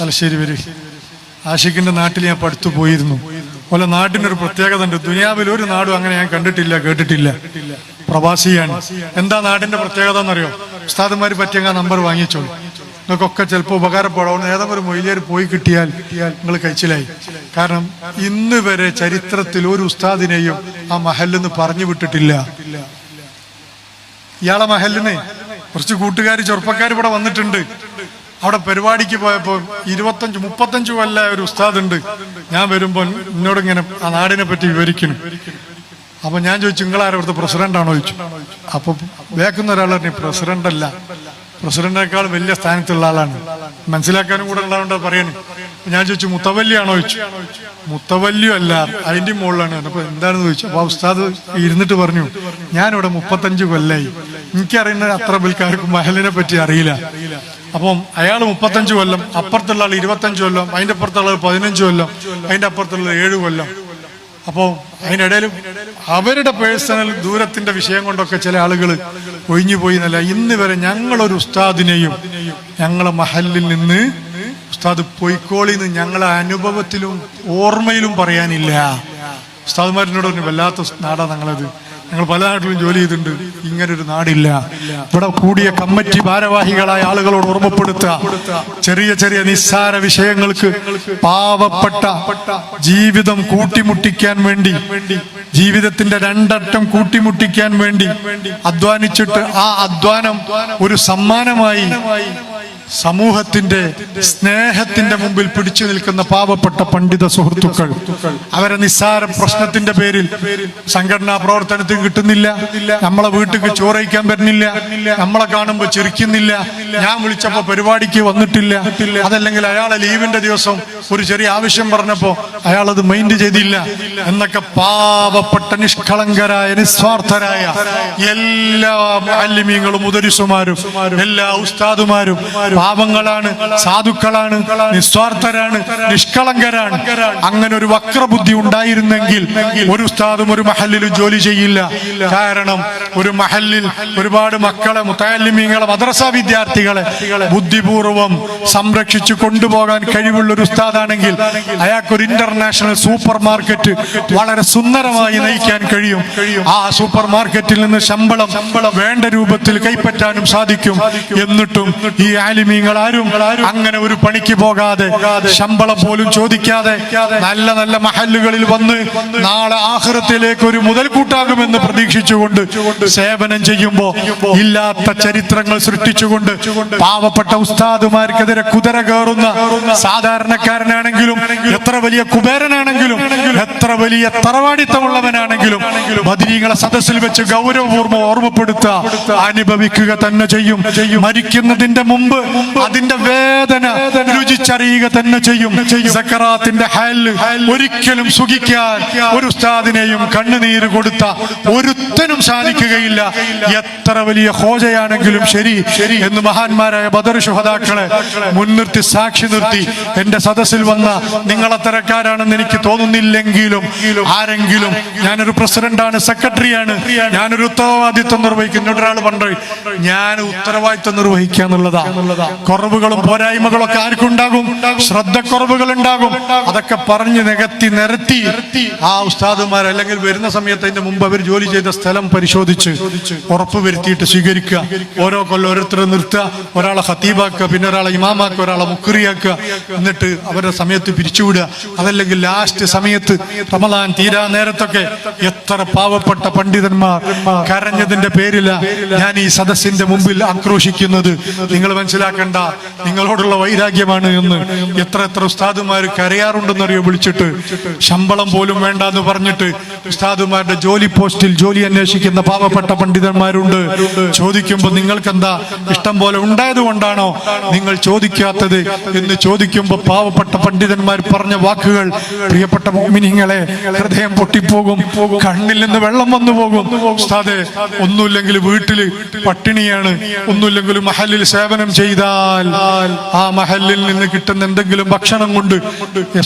തലശ്ശേരി വരെ. ആഷിഖിന്റെ നാട്ടിൽ ഞാൻ പഠിത്തു പോയിരുന്നു. പോലെ നാട്ടിനൊരു പ്രത്യേകത ഉണ്ട് ദുനിയാവിൽ ഒരു നാടും അങ്ങനെ ഞാൻ കണ്ടിട്ടില്ല കേട്ടിട്ടില്ല. പ്രവാസിയാണ്. എന്താ നാടിന്റെ പ്രത്യേകത എന്നറിയോ? ഉസ്താദന്മാർ പറ്റിയ നമ്പർ വാങ്ങിച്ചോളൂ. നിങ്ങൾക്കൊക്കെ ചിലപ്പോൾ ഉപകാരപ്പെടാവുന്ന ഏതെങ്കിലും ഒരു മൊയിലേർ പോയി കിട്ടിയാൽ നിങ്ങൾ കഴിച്ചിലായി. കാരണം ഇന്ന് വരെ ചരിത്രത്തിൽ ഒരു ഉസ്താദിനെയും ആ മഹല്ലെന്ന് പറഞ്ഞു വിട്ടിട്ടില്ല. ഇയാളെ മഹലിന് കുറച്ച് കൂട്ടുകാർ ചെറുപ്പക്കാർ ഇവിടെ വന്നിട്ടുണ്ട്. അവിടെ പരിപാടിക്ക് പോയപ്പോൾ ഇരുപത്തഞ്ച് മുപ്പത്തഞ്ച് കൊല്ല ഒരു ഉസ്താദ് ഉണ്ട് ഞാൻ വരുമ്പോൾ എന്നോട് ഇങ്ങനെ ആ നാടിനെ പറ്റി വിവരിക്കുന്നു. അപ്പൊ ഞാൻ ചോദിച്ചു നിങ്ങൾ ഇവിടുത്തെ പ്രസിഡന്റ് ആണോ? ചോദിച്ചു. അപ്പൊ വേക്കുന്ന ഒരാൾ പ്രസിഡന്റ് അല്ല. പ്രസിഡന്റിനേക്കാൾ വലിയ സ്ഥാനത്തുള്ള ആളാണ്. മനസ്സിലാക്കാനും കൂടെ ഉള്ളതുകൊണ്ട് പറയണേ. ഞാൻ ചോദിച്ചു മുത്തവല്ലിയാണോ ചോദിച്ചു. മുത്തവല്ലിയും അല്ല. അതിന്റെ മുകളിലാണ്. അപ്പൊ എന്താണെന്ന് ചോദിച്ചു. അപ്പൊ ഉസ്താദ് ഇരുന്നിട്ട് പറഞ്ഞു ഞാനിവിടെ മുപ്പത്തഞ്ച് കൊല്ലായി. എനിക്കറിയുന്ന അത്ര ബിൽക്കാർക്കും മഹലിനെ പറ്റി അറിയില്ല. അപ്പം അയാൾ മുപ്പത്തഞ്ച് കൊല്ലം അപ്പുറത്തുള്ള ആൾ ഇരുപത്തഞ്ച് കൊല്ലം അതിന്റെ അപ്പുറത്തുള്ള ആൾ പതിനഞ്ച് കൊല്ലം അതിന്റെ അപ്പുറത്തുള്ള ഏഴ് കൊല്ലം. അപ്പോൾ അതിനിടയിലും അവരുടെ പേഴ്സണൽ ദൂരത്തിന്റെ വിഷയം കൊണ്ടൊക്കെ ചില ആളുകൾ ഒഴിഞ്ഞു പോയി എന്നല്ല. ഇന്ന് വരെ ഞങ്ങളൊരു ഉസ്താദിനെയും ഞങ്ങളെ മഹലിൽ നിന്ന് ഉസ്താദ് പൊയ്ക്കോളിന്ന് ഞങ്ങളെ അനുഭവത്തിലും ഓർമ്മയിലും പറയാനില്ല. ഉസ്താദ്മാരിനോട് വല്ലാത്ത നാടാ ഞങ്ങളത്. ഞങ്ങൾ പല നാട്ടിലും ജോലി ചെയ്തിട്ടുണ്ട്. ഇങ്ങനൊരു നാടില്ല. ഇവിടെ കൂടിയ കമ്മിറ്റി ഭാരവാഹികളായ ആളുകളോട് ഓർമ്മപ്പെടുത്തുക. ചെറിയ ചെറിയ നിസ്സാര വിഷയങ്ങൾക്ക് പാവപ്പെട്ട ജീവിതം കൂട്ടിമുട്ടിക്കാൻ വേണ്ടി ജീവിതത്തിന്റെ രണ്ടറ്റം കൂട്ടിമുട്ടിക്കാൻ വേണ്ടി അധ്വാനിച്ചിട്ട് ആ അധ്വാനം ഒരു സമ്മാനമായി സമൂഹത്തിന്റെ സ്നേഹത്തിന്റെ മുമ്പിൽ പിടിച്ചു നിൽക്കുന്ന പാവപ്പെട്ട പണ്ഡിത സുഹൃത്തുക്കൾ അവരെ നിസ്സാര പ്രശ്നത്തിന്റെ പേരിൽ സംഘടനാ പ്രവർത്തനത്തിന് കിട്ടുന്നില്ല. നമ്മളെ വീട്ടിൽ ചോറയിക്കാൻ വരുന്നില്ല. നമ്മളെ കാണുമ്പോൾ ചിരിക്കുന്നില്ല. ഞാൻ വിളിച്ചപ്പോ പരിപാടിക്ക് വന്നിട്ടില്ല. അതല്ലെങ്കിൽ അയാളെ ലീവിന്റെ ദിവസം ഒരു ചെറിയ ആവശ്യം പറഞ്ഞപ്പോ അയാൾ അത് മൈൻഡ് ചെയ്തില്ല. എന്നൊക്കെ പാവപ്പെട്ട നിഷ്കളങ്കരായ നിസ്വാർത്ഥരായ എല്ലാ മാലിന്യങ്ങളും ഉദരിസുമാരും എല്ലാ ഉസ്താദുമാരും പാവങ്ങളാണ് സാധുക്കളാണ് നിസ്വാർത്ഥരാണ് നിഷ്കളങ്കരാണ്. അങ്ങനെ ഒരു വക്രബുദ്ധി ഉണ്ടായിരുന്നെങ്കിൽ ഒരു ഉസ്താദും ഒരു മഹലിലും ജോലി ചെയ്യില്ല. കാരണം ഒരു മഹലിൽ ഒരുപാട് മക്കളെ മുത്താലിമീങ്ങളെ മദ്രസ വിദ്യാർത്ഥികളെ ബുദ്ധിപൂർവം സംരക്ഷിച്ചു കൊണ്ടുപോകാൻ കഴിവുള്ള ഒരു ഉസ്താദാണെങ്കിൽ അയാൾക്ക് ഒരു ഇന്റർനാഷണൽ സൂപ്പർ മാർക്കറ്റ് വളരെ സുന്ദരമായി നയിക്കാൻ കഴിയും. ആ സൂപ്പർ മാർക്കറ്റിൽ നിന്ന് ശമ്പളം വേണ്ട രൂപത്തിൽ കൈപ്പറ്റാനും സാധിക്കും. എന്നിട്ടും ഈ ആലിമീങ്ങൾ ആരും അങ്ങനെ ഒരു പണിക്ക് പോകാതെ ശമ്പളം പോലും ചോദിക്കാതെ നല്ല നല്ല മഹല്ലുകളിൽ വന്ന് നാളെ ആഹൃത്തിലേക്ക് ഒരു മുതൽക്കൂട്ടാകുമെന്ന് പ്രതീക്ഷിച്ചുകൊണ്ട് സേവനം ചെയ്യുമ്പോൾ ഇല്ലാത്ത ചരിത്രങ്ങൾ സൃഷ്ടിച്ചുകൊണ്ട് പാവപ്പെട്ട ഉസ്താദുമാർക്കെതിരെ കുതിര കയറുന്ന സാധാരണക്കാരനാണെങ്കിലും എത്ര വലിയ കുബേരനാണെങ്കിലും എത്ര വലിയ തറവാടിത്തമുള്ളവനാണെങ്കിലും മദിനീകളെ സദസ്സിൽ വെച്ച് ഗൗരവപൂർവം ഓർമ്മപ്പെടുത്തുക അനുഭവിക്കുക തന്നെ ചെയ്യും. മരിക്കുന്നതിന്റെ മുമ്പ് അതിന്റെ വേദന രുചിച്ചറിയുക തന്നെ ചെയ്യും. സക്കറാത്തിന്റെ ഹൽ ഒരിക്കലും സുഖിക്കാൻ ഒരു ഉസ്താദിനെയും കണ്ണുനീര് കൊടുത്ത ഒരുത്തനും സാധിക്കുകയില്ല. എത്ര വലിയ ഹോജയാണെങ്കിലും ശരി ശരി എന്ന് മഹാന്മാരായ ബദർ ശുഹതാക്കളെ മുൻനിർത്തി സാക്ഷി നിർത്തി എന്റെ സദസ്സിൽ വന്ന നിങ്ങളത്തരക്കാരാണെന്ന് എനിക്ക് തോന്നുന്നില്ലെങ്കിലും ആരെങ്കിലും ഞാനൊരു പ്രസിഡന്റാണ് സെക്രട്ടറിയാണ്. ഞാനൊരു ഉത്തരവാദിത്വം നിർവഹിക്കുന്നു ഒരാൾ പറഞ്ഞു ഞാൻ ഉത്തരവാദിത്വം നിർവഹിക്കുക എന്നുള്ളതാ. കുറവുകളും പോരായ്മകളും ഒക്കെ ആർക്കുണ്ടാകും? ശ്രദ്ധക്കുറവുകൾ ഉണ്ടാകും അതൊക്കെ പറഞ്ഞ് നികത്തി നിരത്തി ആ ഉസ്താദുമാർ അല്ലെങ്കിൽ വരുന്ന സമയത്ത് അതിന്റെ മുമ്പ് അവർ ജോലി ചെയ്ത സ്ഥലം പരിശോധിച്ച് ഉറപ്പ് വരുത്തിയിട്ട് സ്വീകരിക്കുക. ഓരോ കൊല്ലം ഓരോരുത്തരെ നിർത്തുക. ഒരാളെ ഹത്തീബാക്കുക പിന്നെ ഒരാളെ ഇമാമാക്കുക ഒരാളെ മുക്കറിയാക്കുക. എന്നിട്ട് അവരുടെ സമയത്ത് പിരിച്ചുവിടുക. അതല്ലെങ്കിൽ ലാസ്റ്റ് സമയത്ത് റമദാൻ തീരാ നേരത്തൊക്കെ എത്ര പാവപ്പെട്ട പണ്ഡിതന്മാർ കരഞ്ഞതിന്റെ പേരില ഞാൻ ഈ സദസ്സിന്റെ മുമ്പിൽ ആക്രോശിക്കുന്നത്. നിങ്ങൾ മനസ്സിലാക്കണ്ട നിങ്ങളോടുള്ള വൈരാഗ്യമാണ് എന്ന് എത്ര എത്ര ഉസ്താദുമാർ കരയാറുണ്ടെന്നറിയോ വിളിച്ചിട്ട്. ശമ്പളം പോലും വേണ്ട എന്ന് പറഞ്ഞിട്ട് ഉസ്താദുമാരുടെ ജോലി പോസ്റ്റിൽ ജോലി അന്വേഷിക്കുന്ന പാവപ്പെട്ട പണ്ഡിതന്മാരുണ്ട്. ചോദിക്കുമ്പോൾ നിങ്ങൾക്ക് എന്താ ഇഷ്ടം പോലെ ഉണ്ടായത് കൊണ്ടാണോ നിങ്ങൾ ചോദിക്കാത്തത് എന്ന് ചോദിക്കുമ്പോൾ പാവപ്പെട്ട പണ്ഡിതന്മാർ പറഞ്ഞ വാക്കുകൾ പ്രിയപ്പെട്ട മോമിനിങ്ങളെ ഹൃദയം പൊട്ടിപ്പോകും കണ്ണിൽ നിന്ന് വെള്ളം വന്നു പോകും. ഉസ്താദെ ഒന്നുമില്ലെങ്കിൽ വീട്ടിൽ പട്ടിണിയാണ്. ഒന്നുമില്ലെങ്കിൽ മഹലിൽ സേവനം ചെയ്താൽ ആ മഹലിൽ നിന്ന് കിട്ടുന്ന എന്തെങ്കിലും ഭക്ഷണം കൊണ്ട്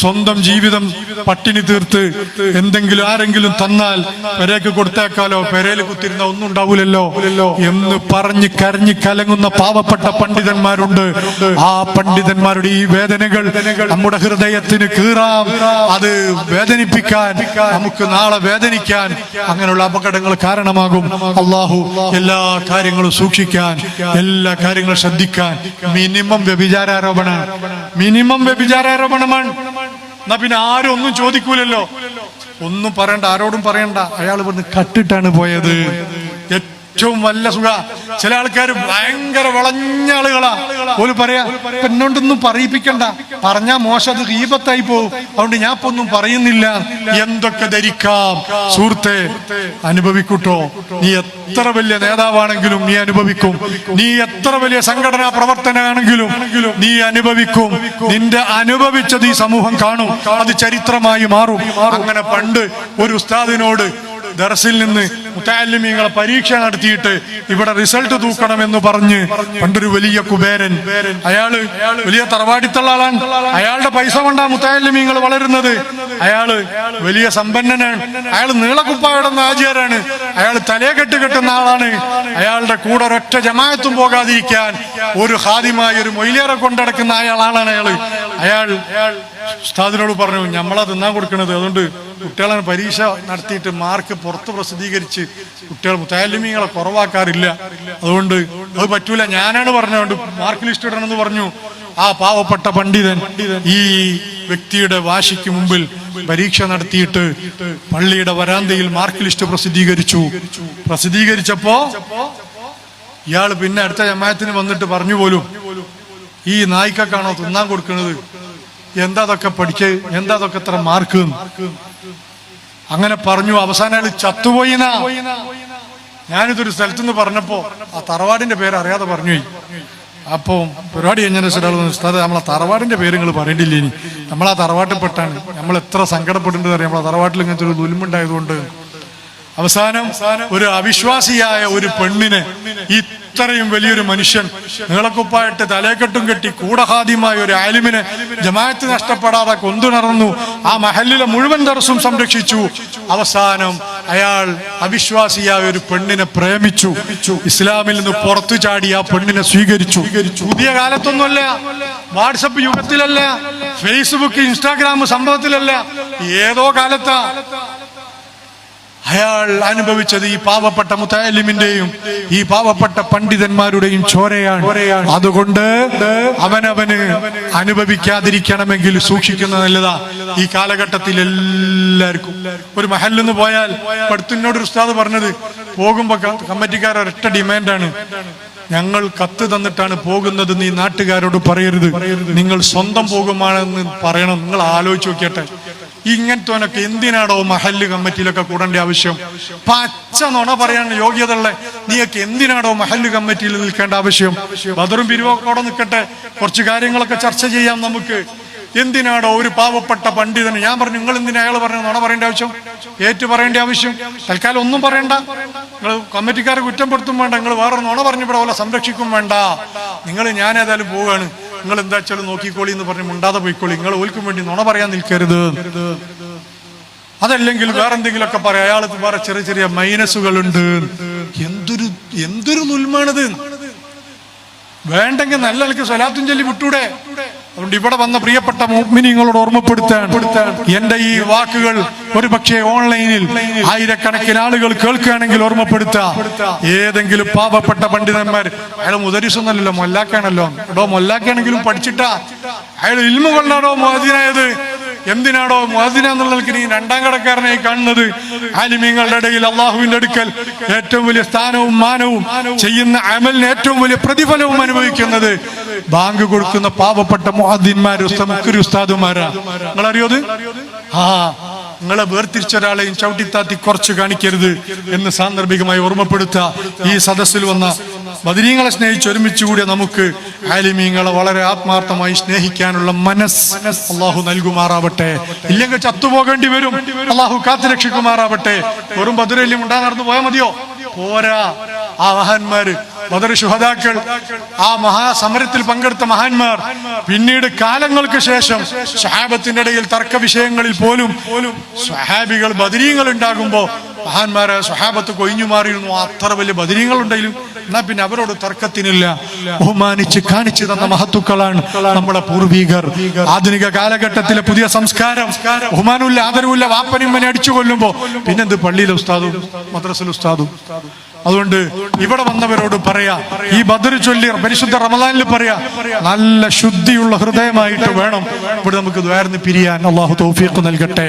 സ്വന്തം ജീവിതം പട്ടിണി തീർത്ത് എന്തെങ്കിലും ആരെങ്കിലും തന്നാൽ പെരേക്ക് കൊടുത്തേക്കാലോ പെരയിൽ കുത്തിരുന്ന ഒന്നും ഉണ്ടാവൂലല്ലോ എന്ന് പറഞ്ഞ് കരഞ്ഞ് കലങ്ങുന്ന പാവപ്പെട്ട പണ്ഡിതന്മാരുണ്ട്. ആ പണ്ഡിതന്മാരുടെ ഈ വേദനകൾ നമ്മുടെ ഹൃദയത്തിന് കീറാം. അത് വേദനിപ്പിക്കാൻ നമുക്ക് നാളെ വേദനിക്കാൻ അങ്ങനെയുള്ള അപകടങ്ങൾ കാരണമാകും. അള്ളാഹു എല്ലാ കാര്യങ്ങളും സൂക്ഷിക്കാൻ എല്ലാ കാര്യങ്ങളും ശ്രദ്ധിക്കാൻ. മിനിമം വ്യഭിചാരോപണമാണ് മിനിമം വ്യഭിചാരോപണമാണ് എന്നാ പിന്നെ ആരും ഒന്നും ചോദിക്കൂലല്ലോ. ഒന്നും പറയണ്ട ആരോടും പറയണ്ട. അയാൾ ഇവിടുന്ന് കട്ടിട്ടാണ് പോയത്. ഏറ്റവും വല്ല സുഖ. ചില ആൾക്കാർ ഭയങ്കര വളഞ്ഞ ആളുകളാ. പോലും പറയാ "ഇപ്പൊ എന്നോണ്ടൊന്നും പറയിപ്പിക്കണ്ട. പറഞ്ഞാ മോശം അത് ഹീപത്തായി പോവും. അതുകൊണ്ട് ഞാൻ ഇപ്പൊ ഒന്നും പറയുന്നില്ല. എന്തൊക്കെ ധരിക്കാം? സുഹൃത്തെ അനുഭവിക്കൂട്ടോ. നീ എത്ര വലിയ നേതാവാണെങ്കിലും നീ അനുഭവിക്കും. നീ എത്ര വലിയ സംഘടനാ പ്രവർത്തനാണെങ്കിലും നീ അനുഭവിക്കും. നിന്റെ അനുഭവിച്ചത് ഈ സമൂഹം കാണും. അത് ചരിത്രമായി മാറും. അങ്ങനെ പണ്ട് ഒരു ഉസ്താദിനോട് ദർസിൽ നിന്ന് മുത്താലിമീങ്ങളെ പരീക്ഷ നടത്തിയിട്ട് ഇവിടെ റിസൾട്ട് തൂക്കണമെന്ന് പറഞ്ഞ് പണ്ടൊരു വലിയ കുബേരൻ. അയാൾ വലിയ തറവാടിത്തുള്ള ആളാണ് അയാളുടെ പൈസ കൊണ്ടാണ് മുത്താലിമീങ്ങൾ വളരുന്നത്. അയാൾ വലിയ സമ്പന്നനാണ്. അയാൾ നീളക്കുപ്പായിടുന്ന ആചാരാണ്. അയാൾ തലയെ കെട്ട് കെട്ടുന്ന ആളാണ്. അയാളുടെ കൂടെ ഒരൊറ്റ ജമായത്തും പോകാതിരിക്കാൻ ഒരു ഹാദിമായി ഒരു മൊയിലേറെ കൊണ്ടടക്കുന്ന അയാളാണ് അയാൾ. അയാൾ ഉസ്താദിനോട് പറഞ്ഞു ഞമ്മളാ തിന്നാൻ കൊടുക്കണത്. അതുകൊണ്ട് കുട്ടികളെ പരീക്ഷ നടത്തിയിട്ട് മാർക്ക് പുറത്ത് പ്രസിദ്ധീകരിച്ച് കുട്ടികൾ മുത്താലിമീങ്ങളെ കുറവാക്കാറില്ല. അതുകൊണ്ട് അത് പറ്റൂല. ഞാനാണ് പറഞ്ഞുകൊണ്ട് മാർക്ക് ലിസ്റ്റ് ഇടണമെന്ന് പറഞ്ഞു. ആ പാവപ്പെട്ട പണ്ഡിതൻ ഈ വ്യക്തിയുടെ വാശിക്ക് മുമ്പിൽ പരീക്ഷ നടത്തിയിട്ട് പള്ളിയുടെ വരാന്തയിൽ മാർക്ക് ലിസ്റ്റ് പ്രസിദ്ധീകരിച്ചു. പ്രസിദ്ധീകരിച്ചപ്പോ ഇയാൾ പിന്നെ അടുത്ത ജമായത്തിന് വന്നിട്ട് പറഞ്ഞു പോലും ഈ നായിക്കാണോ തിന്നാൻ കൊടുക്കുന്നത് എന്താ അതൊക്കെ പഠിച്ച് എന്താ അതൊക്കെ ഇത്ര മാർക്ക്? അങ്ങനെ പറഞ്ഞു. അവസാനം അയാൾ ചത്തുപോയി ഞാനിതൊരു സ്ഥലത്തുനിന്ന് പറഞ്ഞപ്പോ ആ തറവാടിന്റെ പേര് അറിയാതെ പറഞ്ഞു അപ്പോ പരിപാടി കഴിഞ്ഞാൽ ഒരാൾ ഉസ്താദ് നമ്മളെ തറവാടിന്റെ പേര് നിങ്ങൾ പറയേണ്ടില്ല ഇനി? നമ്മളാ തറവാട്ടിൽപ്പെട്ടാണ്. നമ്മൾ എത്ര സങ്കടപ്പെട്ടിട്ടുണ്ട് അറിയാം. നമ്മളെ തറവാട്ടിൽ ഇങ്ങനത്തെ ഒരു ദുൽമുണ്ടായതുകൊണ്ട്. അവസാനം ഒരു അവിശ്വാസിയായ ഒരു പെണ്ണിനെ ഇത്രയും വലിയൊരു മനുഷ്യൻ നീളക്കുപ്പായിട്ട് തലേക്കെട്ടും കെട്ടി കൂടഹാദ്യമായ ഒരു ആലിമിനെ ജമാഅത്ത് നഷ്ടപ്പെടാതെ കൊന്തുണർന്നു. ആ മഹല്ലിലെ മുഴുവൻ ദർസും സംരക്ഷിച്ചു. അവസാനം അയാൾ അവിശ്വാസിയായ ഒരു പെണ്ണിനെ പ്രേമിച്ചു. ഇസ്ലാമിൽ നിന്ന് പുറത്തു ചാടി ആ പെണ്ണിനെ സ്വീകരിച്ചു. പുതിയ കാലത്തൊന്നുമല്ല വാട്സപ്പ് യുഗത്തിലല്ല ഫേസ്ബുക്ക് ഇൻസ്റ്റാഗ്രാം സംഭവത്തിലല്ല ഏതോ കാലത്താ അയാൾ അനുഭവിച്ചത് ഈ പാവപ്പെട്ട മുത്താലിമിന്റെയും ഈ പാവപ്പെട്ട പണ്ഡിതന്മാരുടെയും ചോരയാണ്. അതുകൊണ്ട് അവനവന് അനുഭവിക്കാതിരിക്കണമെങ്കിൽ സൂക്ഷിക്കുന്ന നല്ലതാ. ഈ കാലഘട്ടത്തിൽ എല്ലാവർക്കും. ഒരു മഹലിൽ നിന്ന് പോയാൽ പഠിത്തിനോട് ഉസ്താദ് പറഞ്ഞത് പോകുമ്പോ കമ്മിറ്റിക്കാർ ഒരൊറ്റ ഡിമാൻഡാണ്. ഞങ്ങൾ കത്ത് തന്നിട്ടാണ് പോകുന്നത് നീ നാട്ടുകാരോട് പറയരുത്. നിങ്ങൾ സ്വന്തം പോകുമാണെന്ന് പറയണം. നിങ്ങൾ ആലോചിച്ച് നോക്കിയട്ടെ. ഇങ്ങനത്തോനൊക്കെ എന്തിനാടോ മഹല്ല് കമ്മിറ്റിയിലൊക്കെ കൂടേണ്ട ആവശ്യം? പച്ച നുണ പറയാൻ യോഗ്യതയുള്ള. നീയൊക്കെ എന്തിനാടോ മഹല്ല് കമ്മിറ്റിയിൽ നിൽക്കേണ്ട ആവശ്യം? ബദറും പിരിവൊക്കെ നിൽക്കട്ടെ. കുറച്ച് കാര്യങ്ങളൊക്കെ ചർച്ച ചെയ്യാം നമുക്ക്. എന്തിനാടോ ഒരു പാവപ്പെട്ട പണ്ഡിതന് ഞാൻ പറഞ്ഞു നിങ്ങൾ എന്തിനാ അയാൾ പറഞ്ഞു നുണ പറയേണ്ട ആവശ്യം? ഏറ്റു പറയേണ്ട ആവശ്യം? തൽക്കാലം ഒന്നും പറയണ്ട. നിങ്ങൾ കമ്മിറ്റിക്കാരെ കുറ്റപ്പെടുത്തും വേണ്ട. നിങ്ങൾ വേറെ നുണ പറഞ്ഞു ഇവിടെ പോലെ സംരക്ഷിക്കും വേണ്ട. നിങ്ങൾ ഞാനേതായാലും പോവുകയാണ്. നിങ്ങൾ എന്താ വെച്ചാലും നോക്കിക്കോളി എന്ന് പറഞ്ഞ് മുണ്ടാതെ പോയിക്കോളി. നിങ്ങൾ ഓൽക്കും വേണ്ടി നുണ പറയാൻ നിൽക്കരുത്. അതല്ലെങ്കിൽ വേറെ എന്തെങ്കിലുമൊക്കെ പറയാം. അയാൾ വേറെ ചെറിയ ചെറിയ മൈനസുകളുണ്ട്. എന്തൊരു എന്തൊരു നുൽമാണത്. വേണ്ടെങ്കിൽ നല്ല നിലയ്ക്ക് സ്വലാത്തും ചൊല്ലി വിട്ടൂടെ. അതുകൊണ്ട് ഇവിടെ വന്ന പ്രിയപ്പെട്ട മിനിങ്ങളോട് ഓർമ്മപ്പെടുത്താൻ എന്റെ ഈ വാക്കുകൾ ഒരു പക്ഷേ ഓൺലൈനിൽ ആയിരക്കണക്കിന് ആളുകൾ കേൾക്കുകയാണെങ്കിൽ ഓർമ്മപ്പെടുത്താം ഏതെങ്കിലും പാവപ്പെട്ട പണ്ഡിതന്മാർ അയാൾ മുതരിസൊന്നല്ലോ മൊല്ലാക്കാണല്ലോ. എടോ മൊല്ലാക്കാണെങ്കിലും പഠിച്ചിട്ടാ. അയാൾ ഇൽമ കൊണ്ടാണോ മോദിനായത് എന്തിനാണോ മോദിന എന്നുള്ളവർക്ക് നീ രണ്ടാം കടക്കാരനായി കാണുന്നത്? ആലിമീങ്ങളുടെ ഇടയിൽ അള്ളാഹുവിന്റെ അടുക്കൽ ഏറ്റവും വലിയ സ്ഥാനവും മാനവും ചെയ്യുന്ന അമലിന് ഏറ്റവും വലിയ പ്രതിഫലവും അനുഭവിക്കുന്നത് ബാങ്ക് കൊടുക്കുന്ന പാവപ്പെട്ട മുഹദ്ദീന്മാര് ഉസ്താദുമാരാ. നിങ്ങൾ അറിയോ ആ നിങ്ങളെ വേർതിരിച്ച ഒരാളെയും ചവിട്ടിത്താത്തി കുറച്ച് കാണിക്കരുത് എന്ന് സാന്ദർഭികമായി ഓർമ്മപ്പെടുത്തുക ഈ സദസ്സിൽ വന്ന ബദരീങ്ങളെ സ്നേഹിച്ച് ഒരുമിച്ച് കൂടിയ നമുക്ക് ആലിമീങ്ങളെ വളരെ ആത്മാർത്ഥമായി സ്നേഹിക്കാനുള്ള മനസ്സ് അള്ളാഹു നൽകുമാറാവട്ടെ. ഇല്ലെങ്കിൽ ചത്തുപോകേണ്ടി വരും. അള്ളാഹു കാത്തുരക്ഷിക്കുമാറാവട്ടെ വെറും ബദുരയിലും ഉണ്ടാ നടന്നു പോയാൽ മതിയോ? പോരാ. ആ മഹാന്മാര് ബദർ ശുഹദാക്കൾ ആ മഹാസമരത്തിൽ പങ്കെടുത്ത മഹാന്മാർ പിന്നീട് കാലങ്ങൾക്ക് ശേഷം സഹാബത്തിന്റെ ഇടയിൽ തർക്ക വിഷയങ്ങളിൽ പോലും സഹാബികൾ ബദരീങ്ങൾ ഉണ്ടാകുമ്പോൾ മഹാന്മാരെ സ്വഹാബത്ത് കൊയിഞ്ഞു മാറിയിരുന്നു. അത്ര വലിയ ബദരീങ്ങൾ ഉണ്ടെങ്കിലും എന്നാ പിന്നെ അവരോട് തർക്കത്തിനില്ല. ബഹുമാനിച്ച് കാണിച്ചു തന്ന മഹത്തുക്കളാണ് നമ്മുടെ പൂർവീകർ. ആധുനിക കാലഘട്ടത്തിലെ പുതിയ സംസ്കാരം. ബഹുമാനമില്ല ആദരവില്ല വാപ്പനും അടിച്ചു കൊല്ലുമ്പോ പിന്നെന്ത് പള്ളിയിലെ ഉസ്താദും മദ്രസിലെ ഉസ്താദും. അതുകൊണ്ട് ഇവിടെ വന്നവരോട് പറയാ ഈ ബദർ ചൊല്ലി പരിശുദ്ധ റമദാനിൽ പറയാ നല്ല ശുദ്ധിയുള്ള ഹൃദയമായിട്ട് വേണം. ഇവിടെ നമുക്ക് ദ്വാരന്ന് പിരിയാൻ. അള്ളാഹു തൗഫീഖ് നൽകട്ടെ.